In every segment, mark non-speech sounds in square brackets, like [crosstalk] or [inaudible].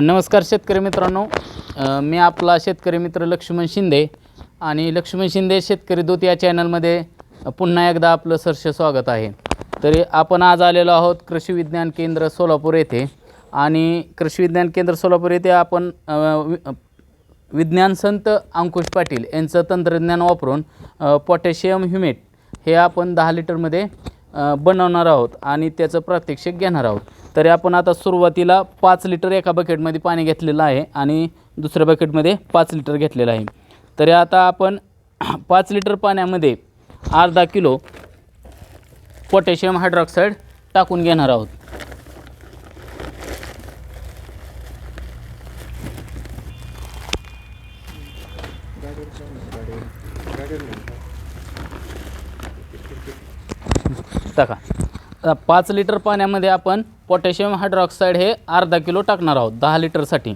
नमस्कार शेतकरी मित्रांनो. मी आपला शेतकरी मित्र लक्ष्मण शिंदे आणि लक्ष्मण शिंदे शेतकरी दूत या चॅनलमध्ये पुन्हा एकदा आपलं सरस स्वागत आहे. तरी आपण आज आलेलो आहोत कृषी विज्ञान केंद्र सोलापूर येथे आणि कृषी विज्ञान केंद्र सोलापूर येथे आपण वि- विज्ञान संत अंकुश पाटील यांचं तंत्रज्ञान वापरून पोटॅशियम ह्युमेट हे आपण दहा लिटरमध्ये बनवणार आहोत आणि त्याचं प्रात्यक्षिक घेणार आहोत. तरी आपण आता सुरुवातीला पाच लिटर एका बकेटमध्ये पाणी घेतलेलं आहे आणि दुसऱ्या बकेटमध्ये पाच लिटर घेतलेलं आहे. तरी आता आपण [clears throat] पाच लिटर पाण्यामध्ये अर्धा किलो पोटॅशियम हायड्रॉक्साईड टाकून घेणार आहोत. टाका. आता पाच लिटर पाण्यामध्ये आपण पोटॅशियम हायड्रॉक्साईड हे अर्धा किलो टाकणार आहोत दहा लिटरसाठी.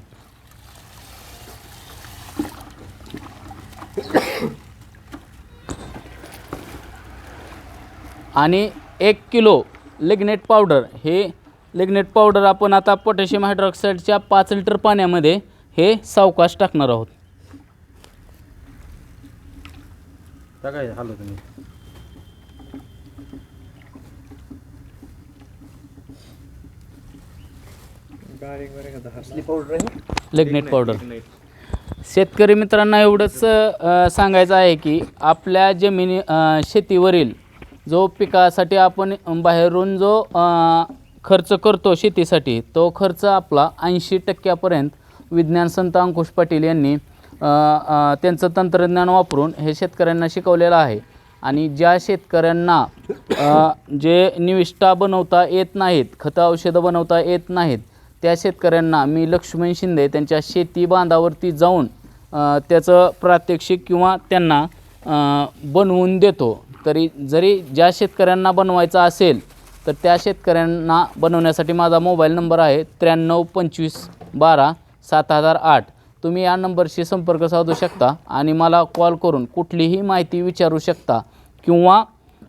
आणि एक किलो लिग्नेट पावडर हे लिग्नेट पावडर आपण आता पोटॅशियम हायड्रॉक्साईडच्या पाच लिटर पाण्यामध्ये हे सावकाश टाकणार आहोत. लिग्नेट पावडर शेतकरी मित्रांना एवढंच अ, सांगायचं आहे की आपल्या जमिनी अ, शेतीवरील जो पिकासाठी आपण बाहेरून जो अ, खर्च करतो शेतीसाठी तो खर्च आपला ऐंशी टक्क्यापर्यंत विज्ञान संत अंकुश पाटील यांनी अ, अ, त्यांचं तंत्रज्ञान वापरून हे शेतकऱ्यांना शिकवलेलं आहे. आणि ज्या शेतकऱ्यांना अ, जे निविष्ठा बनवता येत नाहीत खतं औषधं बनवता येत नाहीत त्या शेतकऱ्यांना मी लक्ष्मण शिंदे त्यांच्या शेती बांधावरती जाऊन त्याचं प्रात्यक्षिक किंवा त्यांना बनवून देतो. तरी जरी ज्या शेतकऱ्यांना बनवायचं असेल तर त्या शेतकऱ्यांना बनवण्यासाठी माझा मोबाईल नंबर आहे त्र्याण्णव पंचवीस बारा सात हजार आठ. तुम्ही या नंबरशी संपर्क साधू शकता आणि मला कॉल करून कुठलीही माहिती विचारू शकता किंवा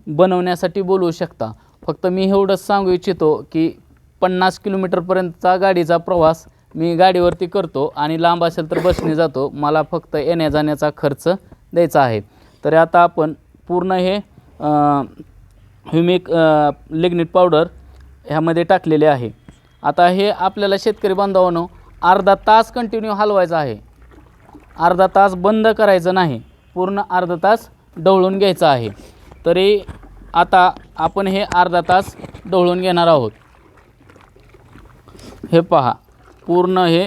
बनवण्यासाठी बोलवू शकता. फक्त मी एवढंच सांगू इच्छितो की पन्नास किलोमीटरपर्यंतचा गाडीचा प्रवास मी गाडीवरती करतो आणि लांब असेल तर बसने जातो. मला फक्त येण्या जाण्याचा खर्च द्यायचा आहे. तर आता आपण पूर्ण हे ह्युमिक लिग्निट पावडर ह्यामध्ये टाकलेले आहे. आता हे आपल्याला शेतकरी बांधवांनो अर्धा तास कंटिन्यू हलवायचा आहे. अर्धा तास बंद करायचं नाही. पूर्ण अर्धा तास ढवळून घ्यायचं आहे. तरी आता आपण हे अर्धा तास ढवळून घेणार आहोत. हे पहा. पूर्ण हे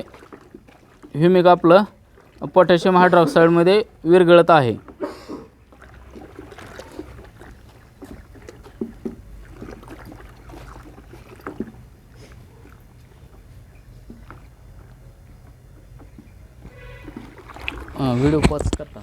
ह्युमिक आपलं पोटॅशियम हायड्रॉक्साईडमध्ये विरघळत आहे. व्हिडिओ पॉज करता.